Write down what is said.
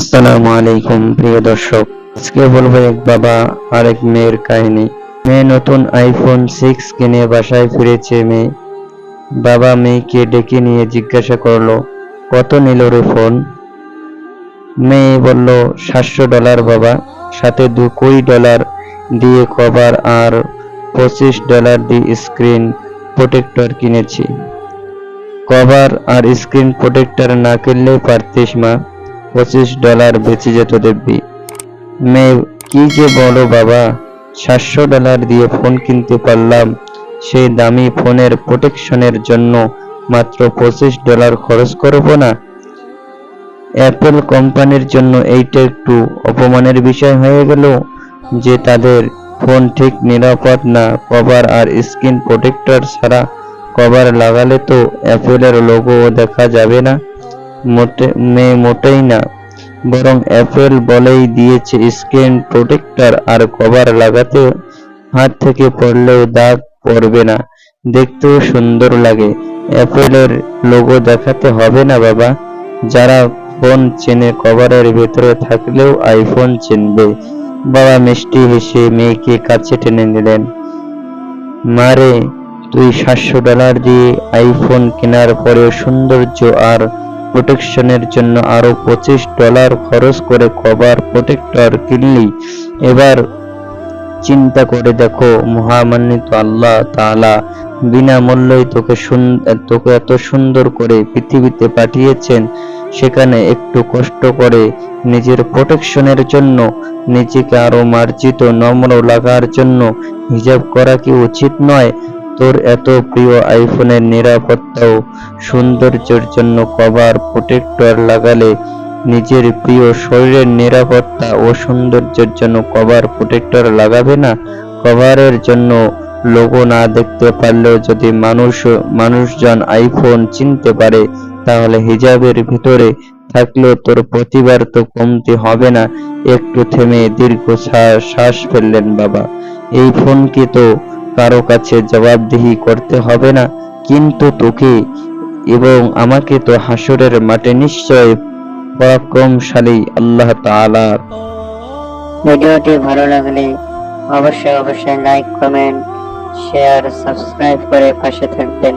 আসসালামু আলাইকুম, প্রিয় দর্শক। আজকে বলব এক বাবা আর এক মেয়ের কাহিনী। মেয়ে নতুন আইফোন সিক্স কিনে বাসায় ফিরেছে মেয়ে। বাবা মেয়েকে ডেকে নিয়ে জিজ্ঞাসা করল, কত নিল রে ফোন মেয়ে বলল, সাতশো ডলার বাবা। সাথে দু কুড়ি ডলার দিয়ে কভার আর পঁচিশ ডলার দিয়ে স্ক্রিন প্রোটেক্টর কিনেছি। কভার আর স্ক্রিন প্রোটেক্টর না কিনলেই পারতিস মা। পঁচিশ ডলার বেঁচে যেত দেখবি মেয়ে, কি যে বলো বাবা, সাতশো ডলার দিয়ে ফোন কিনতে পারলাম। সেই দামি ফোনের প্রোটেকশনের জন্য মাত্র পঁচিশ ডলার খরচ করব না? অ্যাপেল কোম্পানির জন্য এইটা একটু অপমানের বিষয় হয়ে গেল যে তাদের ফোন ঠিক নিরাপদ না কভার আর স্ক্রিন প্রোটেক্টর ছাড়া কভার লাগালে তো অ্যাপেলের লোগো দেখা যাবে না। মোটে মেয়ে মোটেই না, বরং অ্যাপেল বলেই দিয়েছে স্ক্রিন প্রোটেক্টর আর কভার লাগাতে হাত থেকে পড়লেও দাগ পড়বে না। দেখতেও সুন্দর লাগে। অ্যাপেলের লোগো দেখাতে হবে না বাবা। যারা ফোন চেনে কভারের ভেতরে থাকলেও আইফোন চিনবে। বাবা মিষ্টি হেসে মেয়েকে কাছে টেনে নিলেন। মারে তুই সাতশো ডলার দিয়ে আইফোন কেনার পরে সৌন্দর্য আর প্রোটেকশনের জন্য আরও পঁচিশ ডলার খরচ করে কভার প্রোটেক্টর কিনলি। এবার চিন্তা করে দেখো, মহামান্বিত আল্লাহ তাআলা বিনামূল্যেই তোকে তোকে এত সুন্দর করে পৃথিবীতে পাঠিয়েছেন, সেখানে একটু কষ্ট করে নিজের প্রোটেকশনের জন্য, নিজেকে আরও মার্জিত, নম্র লাগার জন্য হিজাব করা কি উচিত নয়? তোর এত প্রিয় আইফোনের নিরাপত্তা ও সৌন্দর্যের জন্য কভার প্রোটেক্টর লাগালে নিজের প্রিয় শরীরের নিরাপত্তা ও সৌন্দর্যের জন্য কভার প্রোটেক্টর লাগাবে না? কভারের জন্য লোগো না দেখতে পারলেও যদি মানুষ, মানুষজন আইফোন চিনতে পারে, তাহলে হিজাবের ভিতরে থাকলেও তোর প্রতিবার তো কমতি হবে না। একটু থেমে দীর্ঘ শ্বাস ফেললেন বাবা। এই ফোনকে তো কারও কাছে জবাবদিহি করতে হবে না, কিন্তু তোকে এবং আমাকে তো হাসরের মাঠে নিশ্চয় পরাক্রমশালী আল্লাহ তাআলা। ভিডিওটি ভালো লাগলে অবশ্যই অবশ্যই লাইক কমেন্ট শেয়ার সাবস্ক্রাইব করে পাশে থাকবেন।